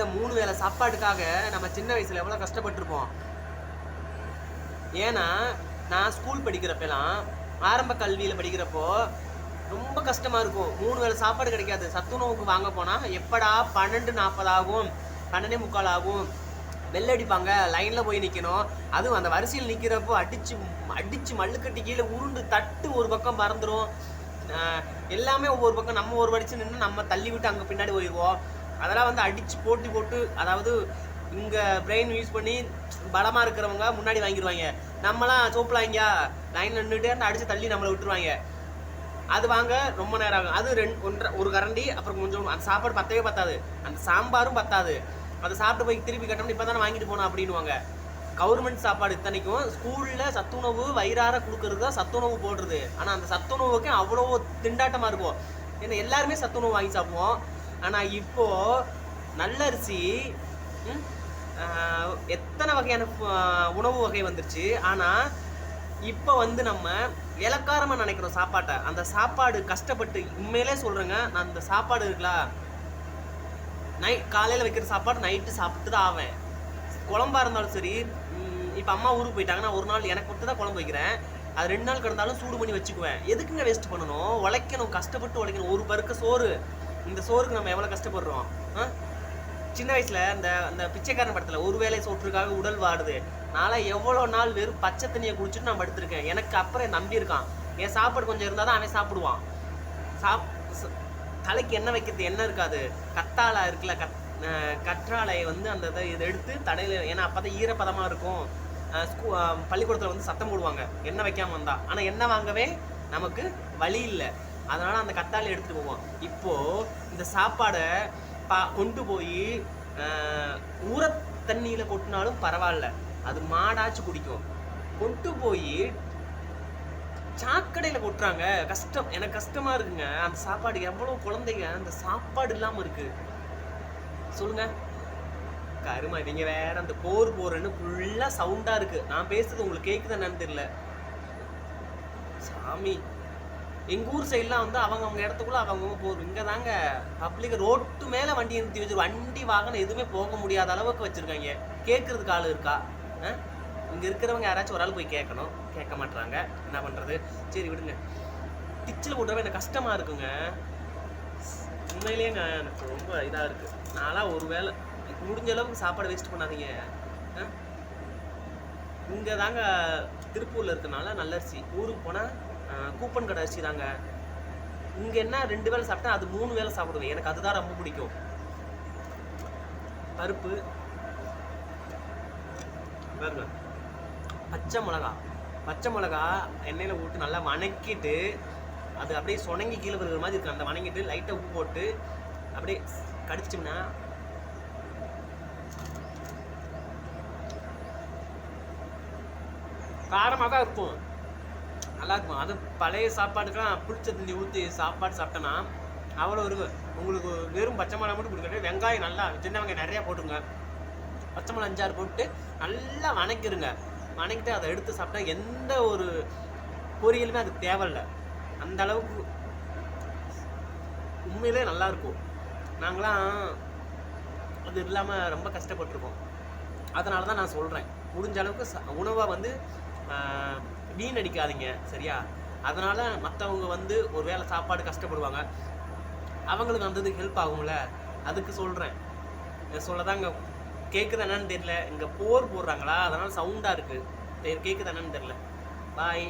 இந்த மூணு வேளை சாப்பாட்டுக்காக நம்ம சின்ன வயசுல எவ்வளோ கஷ்டப்பட்டிருப்போம்? ஏன்னா நான் ஸ்கூல் படிக்கிறப்பெல்லாம் ஆரம்ப கல்வியில் படிக்கிறப்போ ரொம்ப கஷ்டமா இருக்கும். மூணு வேளை சாப்பாடு கிடைக்காது. சத்துணவுக்கு வாங்க போனா எப்படா பன்னெண்டு நாற்பது ஆகும் பன்னெண்டே முக்கால் ஆகும். bell அடிப்பாங்க. லைன்ல போய் நிக்கணும். அதுவும் அந்த வரிசையில் நிக்கிறப்போ அடிச்சு அடிச்சு மல்லுக்கட்டி கீழே உருண்டு தட்டு ஒரு பக்கம் மறந்துடும் எல்லாமே ஒவ்வொரு பக்கம் நம்ம ஒரு வடிச்சு நின்று நம்ம தள்ளி விட்டு அங்கே பின்னாடி போயிடுவோம் அதெல்லாம் வந்து அடிச்சு போட்டி போட்டு அதாவது இங்க பிரெயின் யூஸ் பண்ணி பலமா இருக்கிறவங்க முன்னாடி வாங்கிடுவாங்க நம்மலாம் சோப்புலாங்க லைன்ல நின்றுட்டு அந்த அடிச்சு தள்ளி நம்மளை விட்டுருவாங்க. அது வாங்க ரொம்ப நேரம் ஆகும். அது ரெண்டு ஒன்றரை ஒரு கரண்டி அப்புறம் கொஞ்சம் அந்த சாப்பாடு பத்தவே பத்தாது. அந்த சாம்பாரும் பத்தாது. அதை சாப்பிட்டு போய் திருப்பி கட்டணும் இப்போ தானே வாங்கிட்டு போனோம் அப்படின்னுவாங்க. கவர்மெண்ட் சாப்பாடு இத்தனைக்கும். ஸ்கூலில் சத்துணவு வயிறார கொடுக்கறது தான் சத்துணவு போடுறது. ஆனால் அந்த சத்துணவுக்கு அவ்வளோ திண்டாட்டமாக இருக்கும். ஏன்னா எல்லாருமே சத்துணவு வாங்கி சாப்பிடுவோம். ஆனால் இப்போ நல்லரிசி எத்தனை வகையான உணவு வகை வந்துருச்சு. ஆனால் இப்போ வந்து நம்ம இலக்காரமாக நினைக்கிறோம் சாப்பாட்டை. அந்த சாப்பாடு கஷ்டப்பட்டு உண்மையிலே சொல்கிறேங்க நான் அந்த சாப்பாடு இருக்குல்ல நை காலையில் வைக்கிற சாப்பாடு நைட்டு சாப்பிட்டு தான் ஆவேன். குழம்பா இருந்தாலும் சரி இப்போ அம்மா ஊருக்கு போயிட்டாங்கன்னா ஒரு நாள் எனக்கு மட்டும் தான் குழம்பு வைக்கிறேன். அது ரெண்டு நாள் கிடந்தாலும் சூடு பண்ணி வச்சுக்குவேன். எதுக்குங்க வேஸ்ட் பண்ணணும்? உழைக்கணும் கஷ்டப்பட்டு உழைக்கணும். ஒரு பருக்க சோறு. இந்த சோறுக்கு நம்ம எவ்வளோ கஷ்டப்படுறோம்? சின்ன வயசில் அந்த அந்த பிச்சைக்காரன் படத்தில் ஒரு வேளை சோற்றுக்காக உடல் வாடுது. நான்லாம் எவ்வளோ நாள் வெறும் பச்சை தண்ணியை குடிச்சிட்டு நான் படுத்திருக்கேன். எனக்கு அப்புறம் என் நம்பி இருக்கான். என் சாப்பாடு கொஞ்சம் இருந்தால் தான் அவன் சாப்பிடுவான். சாப் தலைக்கு எண்ணெய் வைக்கிறது என்ன இருக்காது. கத்தாழை இருக்குல்ல கத் கற்றாழையை வந்து அந்த இதை இதை எடுத்து தடையில் ஏன்னா அப்போ தான் ஈரப்பதமாக இருக்கும் ஸ்கூ பள்ளிக்கூடத்தில் வந்து சத்தம் போடுவாங்க. எண்ணெய் வைக்காமல் வந்தால் ஆனால் எண்ணெய் வாங்கவே நமக்கு வழி இல்லை. அதனால் அந்த கத்தாழை எடுத்துட்டு போவோம். இப்போது இந்த சாப்பாடை பா கொண்டு போய் ஊற தண்ணியில் கொட்டினாலும் பரவாயில்ல. அது மாடாச்சு குடிக்கும். கொண்டு போய் சாக்கடையில் கொட்டுறாங்க. கஷ்டம். எனக்கு கஷ்டமாக இருக்குங்க. அந்த சாப்பாடு எவ்வளோ குழந்தைங்க அந்த சாப்பாடு இல்லாமல் இருக்குது சொல்லுங்க. கருமா இவங்க வேற அந்த போர் போறேன்னு ஃபுல்லாக சவுண்டாக இருக்குது நான் பேசுறது உங்களுக்கு கேக்குதா என்னன்னு தெரியல. சாமி எங்கள் ஊர் சைட்லாம் வந்து அவங்க அவங்க இடத்துக்குள்ள அவங்க போகிறோம் போகும் தாங்க பப்ளிக் ரோட்டு மேலே வண்டி நிறுத்தி வச்சு வண்டி வாகனம் எதுவுமே போக முடியாத அளவுக்கு வச்சுருக்காங்க. கேட்குறதுக்கு ஆள் இருக்கா? இங்கே இருக்கிறவங்க யாராச்சும் ஒரு ஆள் போய் கேட்கணும் கேட்க மாட்டுறாங்க என்ன பண்ணுறது சரி விடுங்க. டிச்சில் போட்டவே எனக்கு கஷ்டமாக இருக்குங்க. உண்மையிலேங்க எனக்கு ரொம்ப இதாக இருக்குது நான்லாம் ஒரு வேளை முடிஞ்ச அளவுக்கு சாப்பாடு வேஸ்ட் பண்ணாதீங்க. இங்கே தாங்க திருப்பூரில் இருக்கனால நல்லரிசி. ஊருக்கு போனால் கூப்பன் கடை அரிசி இங்கே என்ன ரெண்டு வேளை சாப்பிட்டா அது மூணு வேளை சாப்பிடுவேன். எனக்கு அதுதான் ரொம்ப பிடிக்கும். பருப்பு பாருங்க பச்சை மிளகா. பச்சை மிளகா எண்ணெயில் விட்டு நல்லா வணக்கிட்டு அது அப்படியே சுணங்கி கீழே வருகிற மாதிரி இருக்கு அந்த வணங்கிட்டு லைட்டாக உப்பு போட்டு அப்படியே கடிச்சிட்டோம்னா காரமாக தான் இருக்கும். நல்லாயிருக்கும் அது பழைய சாப்பாடுக்கெல்லாம் புளிச்ச தண்ணி ஊற்றி சாப்பாடு சாப்பிட்டோன்னா அவ்வளோ இருக்கும் உங்களுக்கு வெறும் பச்சை மிளகா மட்டும் கொடுக்கறது வெங்காயம் நல்லா சின்ன வெங்காயம் நிறையா போட்டுருங்க பச்சை மிளகா அஞ்சாறு போட்டு நல்லா வணக்கிடுங்க வணக்கிட்டு அதை எடுத்து சாப்பிட்டா எந்த ஒரு பொரியலுமே அதுக்கு தேவையில்ல அந்த அளவுக்கு உண்மையிலே நல்லா இருக்கும். நாங்களாம் அது இல்லாமல் ரொம்ப கஷ்டப்பட்டிருக்கோம். அதனால தான் நான் சொல்கிறேன் முடிஞ்ச அளவுக்கு ச உணவை வந்து வீணடிக்காதீங்க சரியா? அதனால் மற்றவங்க வந்து ஒரு வேளை சாப்பாடு கஷ்டப்படுவாங்க. அவங்களுக்கு வந்தது ஹெல்ப் ஆகும்ல? அதுக்கு சொல்கிறேன் சொல்லதாங்க கேட்குது என்னன்னு தெரியல. இங்கே போர் போடுறாங்களா? அதனால் சவுண்டாக இருக்குது கேட்குது என்னன்னு தெரியல. பாய்